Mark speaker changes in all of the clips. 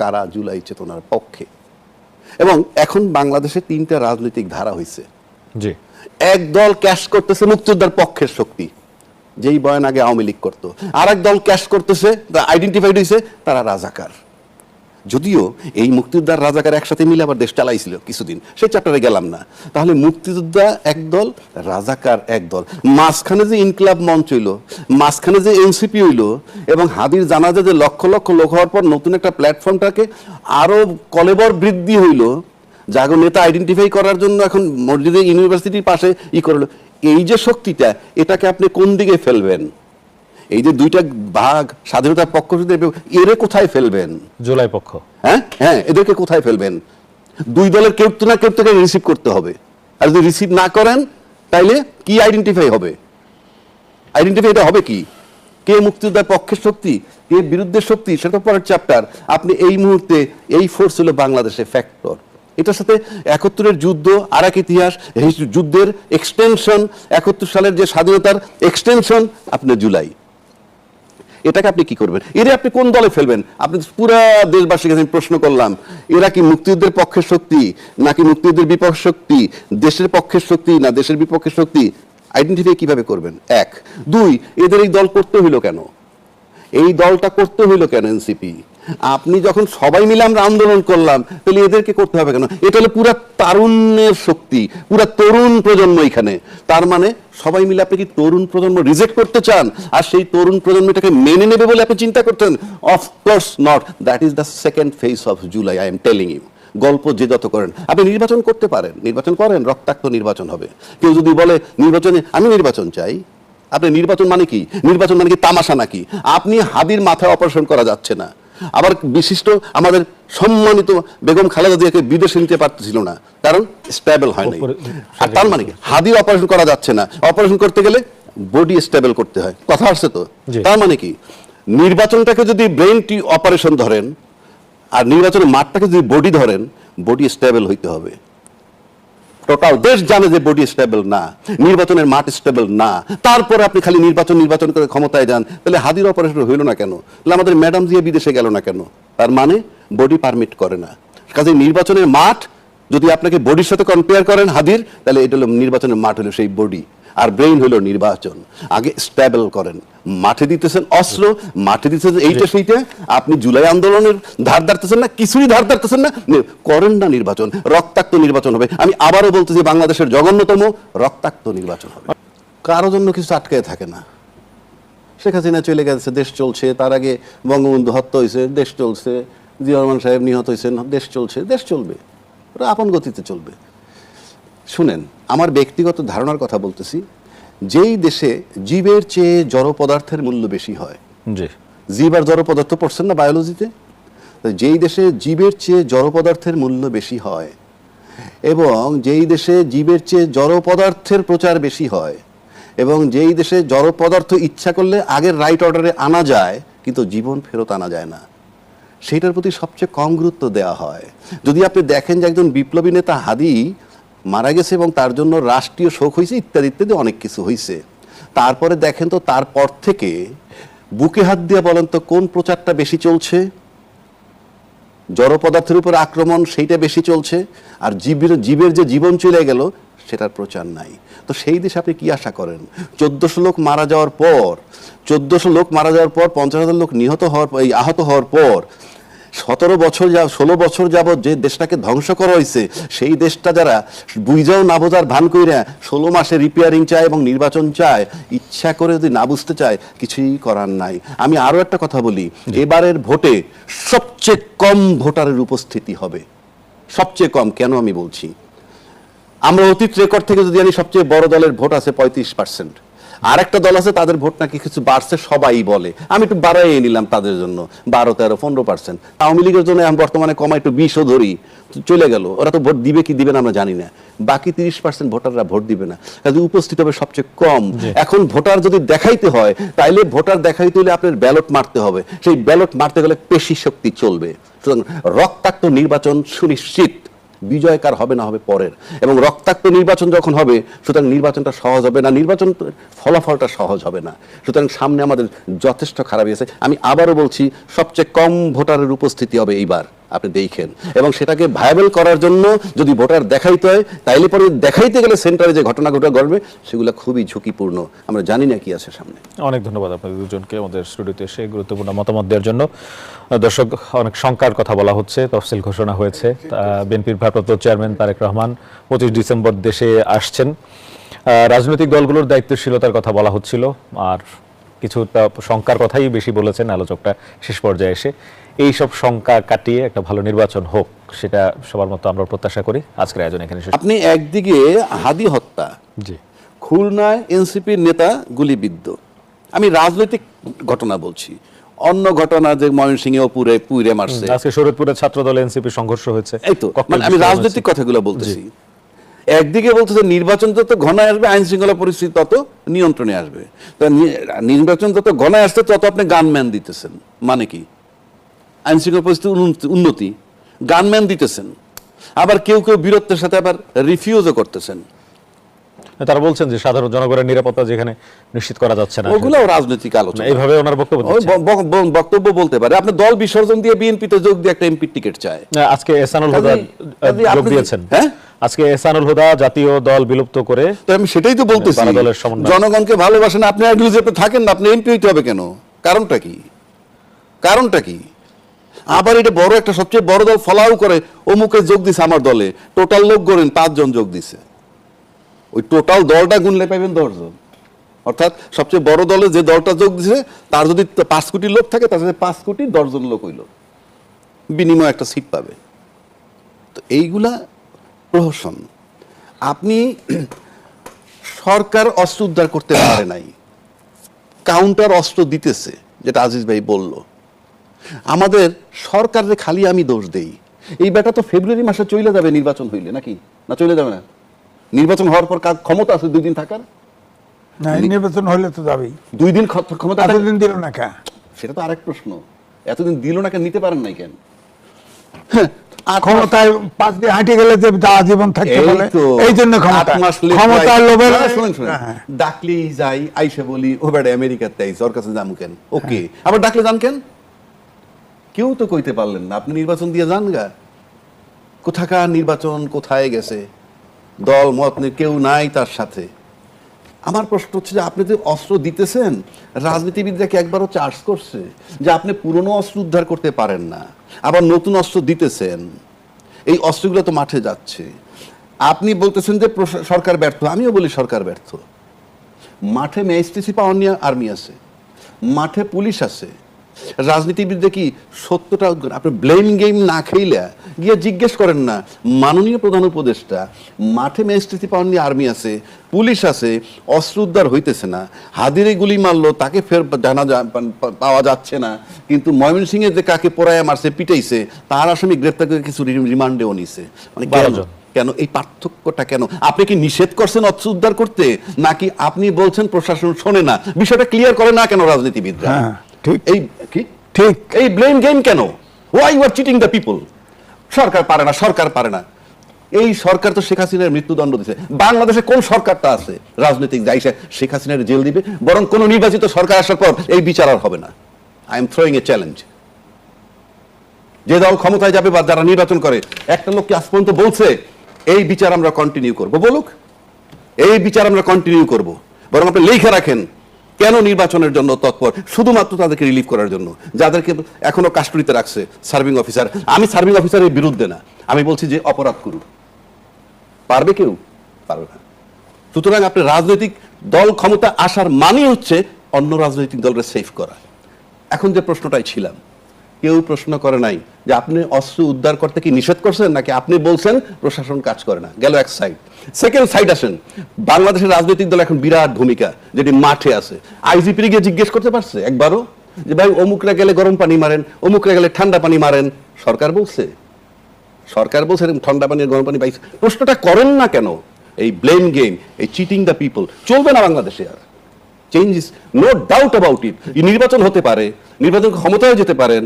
Speaker 1: কারা জুলাই চেতনার পক্ষে। এবং এখন বাংলাদেশে তিনটা রাজনৈতিক ধারা হয়েছে
Speaker 2: জি।
Speaker 1: এক দল ক্যাশ করতেছে মুক্তিযোদ্ধার পক্ষের শক্তি যেই বয়ান আগে আওয়ামী লীগ করতো। আর এক দল ক্যাশ করতেছে আইডেন্টিফাইড হয়েছে তারা রাজাকার। যদিও এই মুক্তিযোদ্ধার রাজাকার একসাথে মিলে আবার দেশ চালাইছিল কিছুদিন সেই চ্যাপ্টারে গেলাম না। তাহলে মুক্তিযোদ্ধা একদল রাজাকার একদল মাঝখানে যে ইনকলাব মঞ্চ হইল, মাঝখানে যে এনসিপি হইল, এবং হাদির জানাজা যে লক্ষ লক্ষ লোক হওয়ার পর নতুন একটা প্ল্যাটফর্মটাকে আরও কলেবর বৃদ্ধি হইল জাগো নেতা আইডেন্টিফাই করার জন্য এখন মসজিদে ইউনিভার্সিটির পাশে ই করল। এই যে শক্তিটা, এটাকে আপনি কোন দিকে ফেলবেন? এই যে দুইটা ভাগ স্বাধীনতার পক্ষ এরে কোথায় ফেলবেন?
Speaker 2: জুলাই পক্ষ।
Speaker 1: হ্যাঁ? হ্যাঁ এদেরকে কোথায় ফেলবেন? দুই দলের কেউ তো না কেউ থেকে রিসিভ করতে হবে। আর যদি রিসিভ না করেন তাইলে কি আইডেন্টিফাই হবে? আইডেন্টিফাই এটা হবে কি? কে মুক্তিযোদ্ধার পক্ষের শক্তি? কে বিরুদ্ধের শক্তি? সেটা পরের চ্যাপ্টার আপনি এই মুহূর্তে এই ফোর্স হলো বাংলাদেশে ফ্যাক্টর এটার সাথে একাত্তরের যুদ্ধ আর এক ইতিহাস যুদ্ধের এক্সটেনশন একাত্তর সালের যে স্বাধীনতার এক্সটেনশন আপনি জুলাই। এটাকে আপনি কি করবেন? এরা আপনি কোন দলে ফেলবেন? আপনি পুরা দেশবাসীকে আমি প্রশ্ন করলাম, এরা কি মুক্তিযুদ্ধের পক্ষের শক্তি, নাকি মুক্তিযুদ্ধের বিপক্ষ শক্তি, দেশের পক্ষের শক্তি, না দেশের বিপক্ষের শক্তি? আইডেন্টিফাই কীভাবে করবেন? এক। দুই, এদের এই দল করতে হইল কেন? এই দলটা করতে হইল কেন এনসিপি আপনি যখন সবাই মিলে আমরা আন্দোলন করলাম, তাহলে এদেরকে করতে হবে কেন? এটা হলো পুরা তারুণ্যের শক্তি। পুরা তরুণ প্রজন্ম এখানে। তার মানে সবাই মিলে আপনি কি তরুণ প্রজন্ম রিজেক্ট করতে চান? আর সেই তরুণ প্রজন্ম এটাকে মেনে নেবে বলে আপনি চিন্তা করতেন of course not that is the second phase of July I am telling you গল্প যে যত করেন। আপনি নির্বাচন করতে পারেন। নির্বাচন করেন, রক্তাক্ত নির্বাচন হবে। কেউ যদি বলে, নির্বাচনে আমি নির্বাচন চাই। আপনি নির্বাচন মানে কি? নির্বাচন মানে কি তামাশা নাকি? আপনি হাদির মাথায় অপারেশন করা যাচ্ছে না। আবার বিশিষ্ট আমাদের সম্মানিত বেগম খালেদা জিয়াকে বিদেশে নিতে পারতেছিল না। কারণ স্টেবল হয় নাই। আর তার মানে হাদি অপারেশন করা যাচ্ছে না। অপারেশন করতে গেলে বডি স্টেবল করতে হয়। কথা আসছে তো? তার মানে কি? নির্বাচনটাকে যদি ব্রেনটি অপারেশন ধরেন আর নির্বাচনের মাঠটাকে যদি বডি ধরেন বডি স্টেবল হইতে হবে। টোটাল দেশ জানে যে বডি স্টেবল না, নির্বাচনের মাঠ স্টেবল না, তারপরে আপনি খালি নির্বাচন নির্বাচন করে ক্ষমতায় যান, তাহলে হাদির অপারেশন হইল না কেন? তাহলে আমাদের ম্যাডাম দিয়ে বিদেশে গেল না কেন? তার মানে বডি পারমিট করে না। কাজে নির্বাচনের মাঠ, যদি আপনাকে বডির সাথে কম্পেয়ার করেন হাদির তাহলে এটা হলো নির্বাচনের মাঠ হলো সেই বডি আর ব্রেইন হলো নির্বাচন। আগে স্টেবল করেন। মাঠে দিতেছেন অস্ত্র মাঠে দিতেছেন এইটা সেইটা। আপনি জুলাই আন্দোলনের ধার ধারতেছেন না কিছুই ধার ধারতেছেন না। করেন না নির্বাচন রক্তাক্ত নির্বাচন হবে। আমি আবারও বলতেছি বাংলাদেশের জঘন্যতম রক্তাক্ত নির্বাচন হবে। কারও জন্য কিছু আটকায় থাকে না। শেখ হাসিনা চলে গেছে দেশ চলছে তার আগে বঙ্গবন্ধু হত্যা হয়েছে দেশ চলছে জিয়া রহমান সাহেব নিহত হয়েছেন দেশ চলছে দেশ চলবে। ওরা আপন গতিতে চলবে। শুনেন আমার ব্যক্তিগত ধারণার কথা বলতেছি যেই দেশে জীবের চেয়ে জড় পদার্থের মূল্য বেশি হয় জীব আর জড় পদার্থ পড়ছেন না বায়োলজিতে? যেই দেশে জীবের চেয়ে জড় পদার্থের মূল্য বেশি হয় এবং যেই দেশে জীবের চেয়ে জড় পদার্থের প্রচার বেশি হয় এবং যেই দেশে জড় পদার্থ ইচ্ছা করলে আগের রাইট অর্ডারে আনা যায় কিন্তু জীবন ফেরত আনা যায় না। সেটার প্রতি সবচেয়ে কম গুরুত্ব দেওয়া হয়। যদি আপনি দেখেন যে একজন বিপ্লবী নেতা হাদি মারা গেছে এবং তার জন্য রাষ্ট্রীয় শোক হয়েছে, ইত্যাদি ইত্যাদি অনেক কিছু হয়েছে। তারপরে দেখেন তো তারপর থেকে বুকে হাত দিয়ে বলেন তো, কোন প্রচারটা বেশি চলছে? জড় পদার্থের উপর আক্রমণ সেইটা বেশি চলছে, আর জীবের জীবের যে জীবন চলে গেল, সেটার প্রচার নাই। তো সেই দেশে আপনি কি আশা করেন? চোদ্দশো লোক মারা যাওয়ার পর, চোদ্দশো লোক মারা যাওয়ার পর, পঞ্চাশ হাজার লোক নিহত হওয়ার, এই আহত হওয়ার পর সতেরো বছর যা ষোলো বছর যাবৎ যে দেশটাকে ধ্বংস করা হয়েছে সেই দেশটা যারা বুঝাও না বোঝার ভান কইরা ষোলো মাসে রিপেয়ারিং চায় এবং নির্বাচন চায় ইচ্ছা করে যদি না বুঝতে চায় কিছুই করার নাই। আমি আরও একটা কথা বলি এবারের ভোটে সবচেয়ে কম ভোটারের উপস্থিতি হবে। সবচেয়ে কম কেন আমি বলছি? আমরা অতীত রেকর্ড থেকে যদি আমি সবচেয়ে বড় দলের ভোট আছে পঁয়ত্রিশ পার্সেন্ট আর একটা দল আছে তাদের ভোট নাকি কিছু বাড়ছে সবাই বলে। আমি একটু বাড়াই নিলাম তাদের জন্য বারো তেরো পনেরো পার্সেন্ট। আওয়ামী লীগের জন্য আমি বর্তমানে কমা একটু বিশও ধরি চলে গেল। ওরা তো ভোট দিবে কি দিবে না আমরা জানি না। বাকি তিরিশ পার্সেন্ট ভোটাররা ভোট দিবে না। কাজে উপস্থিত হবে সবচেয়ে কম। এখন ভোটার যদি দেখাইতে হয় তাইলে ভোটার দেখাইতে হলে আপনার ব্যালট মারতে হবে। সেই ব্যালট মারতে গেলে পেশি শক্তি চলবে। সুতরাং রক্তাক্ত নির্বাচন সুনিশ্চিত। বিজয় কার হবে না হবে পরের। এবং রক্তাক্ত নির্বাচন যখন হবে, সুতরাং নির্বাচনটা সহজ হবে না, নির্বাচন ফলাফলটা সহজ হবে না। সুতরাং সামনে আমাদের যথেষ্ট খারাপ আছে আমি আবারও বলছি, সবচেয়ে কম ভোটারের উপস্থিতি হবে এইবার। আপনি দেখেন। এবং সেটাকে ভায়াবল করার জন্য যদি ভোটার দেখাইতে হয়, তাইলে পরে দেখাইতে গেলে সেন্টারে যে ঘটনা ঘটনা ঘটবে, সেগুলো খুবই ঝুঁকিপূর্ণ। আমরা জানি না কি আছে সামনে।
Speaker 2: অনেক ধন্যবাদ আপনাদের দুজনকে আমাদের স্টুডিওতে এসে গুরুত্বপূর্ণ মতামত দেওয়ার জন্য। দর্শক, অনেক শঙ্কার কথা বলা হচ্ছে, তফসিল ঘোষণা হয়েছে। বিএনপির ভারপ্রাপ্ত চেয়ারম্যান তারেক রহমান পঁচিশ ডিসেম্বর দেশে আসছেন। রাজনৈতিক দলগুলোর দায়িত্বশীলতার কথা বলা হচ্ছিল, আর কিছুটা শঙ্কার কথাই বেশি বলেছেন আলোচকটা শেষ পর্যায়ে এসে। এই সব শঙ্কা কাটিয়ে একটা ভালো নির্বাচন হোক সেটা সবার মতো আমরা প্রত্যাশা করি। আজকের আয়োজন এখানে
Speaker 1: আপনি একদিকে হাদি হত্যা
Speaker 2: জি।
Speaker 1: খুলনায় এনসিপির নেতা গুলিবিদ্ধ। আমি রাজনৈতিক ঘটনা বলছি। অন্য ঘটনা যে ময়মনসিংহে পুরে পুইরে মারছে।
Speaker 2: আজকে শরৎপুরে ছাত্র দল এনসিপি সংঘর্ষ হয়েছে।
Speaker 1: এই তো মানে আমি রাজনৈতিক কথাগুলো বলতেছি। একদিকে বলতেছে নির্বাচন যত ঘনায় আসবে আইন শৃঙ্খলা পরিস্থিতি তত নিয়ন্ত্রণে আসবে। তা নির্বাচন যত ঘনায় আসছে তত আপনি গানম্যান দিতেছেন। মানে কি? আইন শৃঙ্খলা পরিস্থিতি উন্নতি- গানম্যান দিতেছেন। আবার কেউ কেউ বীরত্বের সাথে আবার রিফিউজও করতেছেন।
Speaker 2: তারা বলছেন যে সাধারণ জনগণের নিরাপত্তা যেখানে নিশ্চিত করা যাচ্ছে না।
Speaker 1: ওগুলো রাজনৈতিক আলোচনা।
Speaker 2: এইভাবে ওনার বক্তব্য
Speaker 1: বক্তব্য বলতে পারে। আপনি দল বিসর্জন দিয়ে বিএনপিতে যোগ দিয়ে একটা এমপি টিকিট চায়।
Speaker 2: আজকে এসানুল হুদা যোগ দিয়েছেন।
Speaker 1: হ্যাঁ?
Speaker 2: আজকে এসানুল হুদা জাতীয় দল বিলুপ্ত করে
Speaker 1: তো আমি সেটাই তো বলতেছি।
Speaker 2: সমন্বয়।
Speaker 1: জনগণকে ভালোবাসেন আপনি আর বিজেপি থাকেন না আপনি এমপি হইতে হবে কেন? কারণটা কি? কারণটা কি? আবার এটা বড় একটা, সবচেয়ে বড় দল ফলাও করে অমুকে যোগ দিছে আমার দলে। টোটাল লোক গড়েন, পাঁচজন যোগ দিছে। ওই টোটাল দলটা গুনলে পাইবেন দশজন। অর্থাৎ সবচেয়ে বড় দলে যে দলটা যোগ দিছে, তার যদি পাঁচ কোটি লোক থাকে, তার সাথে পাঁচ কোটি দশজন লোক হইল। বিনিময়ে একটা সিট পাবে। তো এইগুলা প্রহসন। আপনি সরকার অস্ত্র উদ্ধার করতে পারে নাই। কাউন্টার অস্ত্র দিতেছে, যেটা আজিজ ভাই বলল। আমাদের সরকারের খালি আমি দোষ দেই। এই বেটা তো ফেব্রুয়ারি মাসে চলে যাবে নির্বাচন হইলে নাকি? না চলে যাবে না? নির্বাচন হওয়ার পর কার ক্ষমতা আছে দুই দিন থাকার?
Speaker 3: না নির্বাচন হলে তো যাবেই।
Speaker 1: দুই দিন ক্ষমতা
Speaker 3: এতদিন দিল না কা?
Speaker 1: সেটা তো আরেক প্রশ্ন। এতদিন দিল না কেন নিতে পারেন নাই কেন? হ্যাঁ,
Speaker 3: ক্ষমতায় পাঁচ দিয়ে হাঁটি গেলে যে জীবন থাকতে বলে এই জন্য ক্ষমতার. লোভে। হ্যাঁ।
Speaker 1: ডাকলেই যাই আইসে বলি ও বেটা আমেরিকাতে আইস ওর কাছে যাম কেন? ওকে। আবার ডাকলে যান কেন? কেউ তো কইতে পারলেন না, আপনি নির্বাচন দিয়ে যান গা। কোথাকার নির্বাচন, কোথায় গেছে? দল, মত কেউ নাই তার সাথে। আমার প্রশ্ন হচ্ছে যে আপনি যে অস্ত্র দিতেছেন, রাজনীতিবিদরা কি একবারও চার্জ করছে? যে আপনি পুরনো অস্ত্র উদ্ধার করতে পারেন না, আবার নতুন অস্ত্র দিতেছেন। এই অস্ত্রগুলো তো মাঠে যাচ্ছে। আপনি বলতেছেন যে সরকার ব্যর্থ, আমিও বলি সরকার ব্যর্থ। মাঠে মেএসটিসি পাওয়ার নিয়ে আর্মি আছে, মাঠে পুলিশ আছে রাজনীতিবিদরা কি সত্যটা উদ্ঘাটন- আপনি ব্লেম গেম না খেইলে গিয়ে জিজ্ঞেস করেন না। মাননীয় প্রধান উপদেষ্টা মাঠে ম্যাজিস্ট্রেসি পাওয়ার নিয়ে আর্মি আছে পুলিশ আছে অস্ত্র উদ্ধার হইতেছে না। হাদিরে গুলি মারলো তাকে ফের জানা পাওয়া যাচ্ছে না। কিন্তু ময়মনসিংহে যে কাকে পোড়ায় মারছে পিটাইছে তার আসামি গ্রেপ্তার করে কিছু রিমান্ডেও নিছে। মানে কেন? এই পার্থক্যটা কেন? আপনি কি নিষেধ করছেন অস্ত্র উদ্ধার করতে? নাকি আপনি বলছেন প্রশাসন শোনে না? বিষয়টা ক্লিয়ার করে না কেন রাজনীতিবিদরা?
Speaker 3: হ্যাঁ, ঠিক।
Speaker 1: এই কি?
Speaker 3: ঠিক।
Speaker 1: এই ব্লেম গেম কেন? Why you are cheating the people সরকার পারে না সরকার পারে না। এই সরকার তো শেখ হাসিনার মৃত্যুদণ্ড দিছে। বাংলাদেশে কোন সরকারটা আছে? রাজনৈতিক যাই শেখ হাসিনার জেল দিবে বরং কোন নির্বাচিত সরকার আসার পর এই বিচার আর হবে না। I am throwing a challenge যে দল ক্ষমতায় যাবে বা যারা নির্বাচন করে একটা লোককে আজ পর্যন্ত বলছে এই বিচার আমরা কন্টিনিউ করব বলুক। এই বিচার আমরা কন্টিনিউ করব। বরং আপনি লিখে রাখেন কেন নির্বাচনের জন্য তৎপর? শুধুমাত্র তাদেরকে রিলিফ করার জন্য। যাদেরকে এখনও কাস্টডিতে রাখছে সার্ভিং অফিসার আমি সার্ভিং অফিসারের বিরুদ্ধে না। আমি বলছি যে অপরাধ করুক পারবে কেউ? পারবে না। সুতরাং আপনি রাজনৈতিক দল ক্ষমতা আসার মানে হচ্ছে অন্য রাজনৈতিক দলকে সেফ করা। এখন যে প্রশ্নটাই ছিলাম কেউ প্রশ্ন করে নাই যে আপনি অস্ত্র উদ্ধার করতে কি নিষেধ করছেন, নাকি আপনি বলছেন প্রশাসন কাজ করে না? গেল এক সাইড সেকেন্ড সাইড আসেন। বাংলাদেশের রাজনৈতিক দল এখন বিরাট ভূমিকা, যেটি মাঠে আছে। আইজিপি গিয়ে জিজ্ঞেস করতে পারছে একবারও? যে ভাই, অমুকরা গেলে গরম পানি মারেন, অমুকরা গেলে ঠান্ডা পানি মারেন। সরকার বলছে। সরকার বলছে এরকম ঠান্ডা পানি গরম পানি পাইছে। প্রশ্নটা করেন না কেন? এই ব্লেম গেম এই চিটিং দ্য পিপল চলবে না বাংলাদেশে আর। Change is no doubt about it নির্বাচন হতে পারে, নির্বাচন ক্ষমতায় যেতে পারেন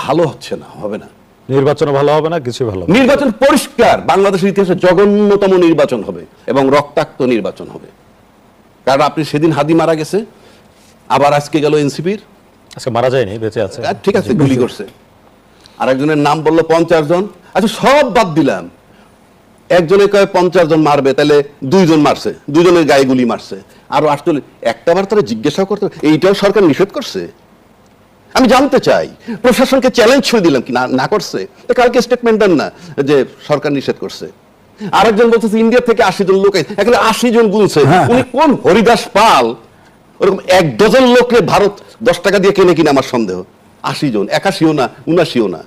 Speaker 1: ভালো হচ্ছে না হবে না।
Speaker 2: নির্বাচন ভালো হবে না কিছু ভালো
Speaker 1: নির্বাচন পরিষ্কার বাংলাদেশের ইতিহাসে জঘন্যতম নির্বাচন হবে এবং রক্তাক্ত নির্বাচন হবে। কারণ আপনি সেদিন হাদি মারা গেছে আবার আজকে গেল এনসিপির।
Speaker 2: আজকে মারা যায়নি বেঁচে আছে।
Speaker 1: ঠিক আছে গুলি করছে। আর একজনের নাম বলল পঞ্চাশ জন। আচ্ছা সব বাদ দিলাম। একজনে কয় পঞ্চাশ জন মারবে তাহলে দুইজন মারছে দুজনের গায়ে গুলি মারছে। আরও আসলে একটাবার তারা জিজ্ঞাসা করতে এইটাও সরকার নিষেধ করছে? আমি জানতে চাই প্রশাসনকে চ্যালেঞ্জ ছুড়ে দিলাম কি না না করছে? তো কালকে স্টেটমেন্ট দেন না যে সরকার নিষেধ করছে। আরেকজন বলতেছে ইন্ডিয়া থেকে আশি জন লোক এখানে আশি জন গুনছে উনি কোন হরিদাস পাল? ওরকম এক ডজন লোককে ভারত দশ টাকা দিয়ে কেনে কিনে আমার সন্দেহ। আশি জন একাশিও না উনাশিও না।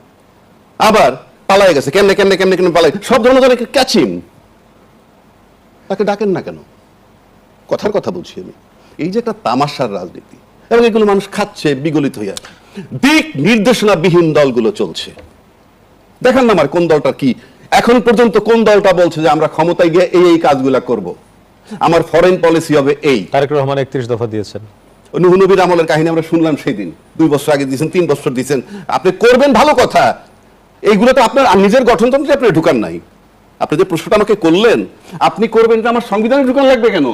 Speaker 1: আবার পালাই গেছে কেমনে কেমনে কেমনে কেমনে পালাই সব ধরনের জনে ক্যাচিং তাকে ডাকেন না কেন? কথার কথা বলছি আমি। এই যে একটা তামাশার রাজনীতি এবং এগুলো মানুষ খাচ্ছে বিগলিত হইয়া দিক নির্দেশনাবিহীন দলগুলো চলছে। দেখেন না আমার কোন দলটা কি? এখন পর্যন্ত কোন দলটা বলছে যে আমরা ক্ষমতায় গিয়ে এই এই কাজগুলা করব? আমার ফরেন পলিসি হবে এই।
Speaker 2: তারেক রহমান একত্রিশ দফা দিয়েছেন।
Speaker 1: নুহনবীর আমলের কাহিনী আমরা শুনলাম সেই দিন দুই বছর আগে দিয়েছেন তিন বছর দিয়েছেন। আপনি করবেন ভালো কথা। এইগুলো তো আপনার নিজের গঠনতন্ত্রে আপনি ঢুকান নাই। আপনি যে প্রশ্নটা আমাকে করলেন আপনি করবেন এটা আমার সংবিধানে ঢুকান লাগবে কেন?